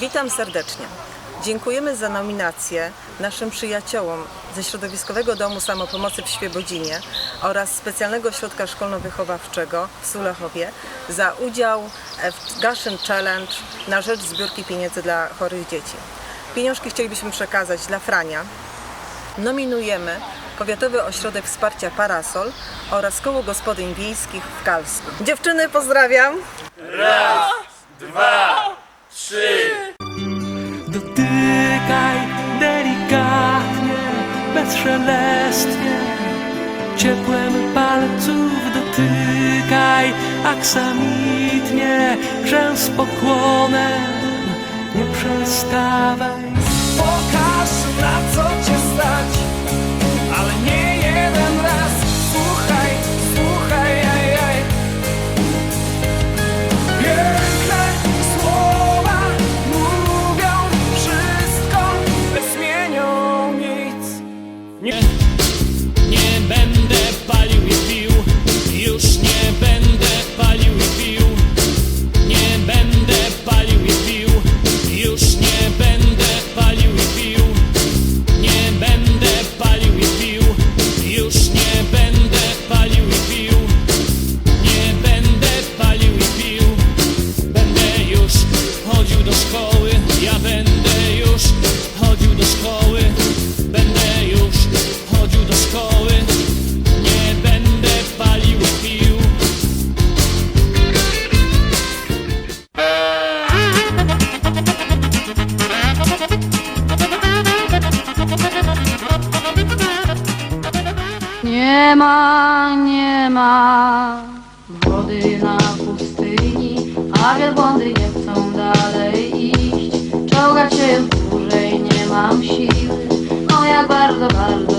Witam serdecznie. Dziękujemy za nominację naszym przyjaciołom ze Środowiskowego Domu Samopomocy w Świebodzinie oraz Specjalnego Środka Szkolno-Wychowawczego w Sulechowie za udział w Gaszyn Challenge na rzecz zbiórki pieniędzy dla chorych dzieci. Pieniążki chcielibyśmy przekazać dla Frania. Nominujemy Powiatowy Ośrodek Wsparcia Parasol oraz Koło Gospodyń Wiejskich w Kalsku. Dziewczyny, pozdrawiam! Dotykaj delikatnie, bezszelestnie. Ciepłem palców dotykaj aksamitnie Rzęs pokłonem, nie przestawaj Nie ma, nie ma wody na pustyni, a wielbłądy nie chcą dalej iść. Czołgać się już dłużej nie mam siły, no jak bardzo, bardzo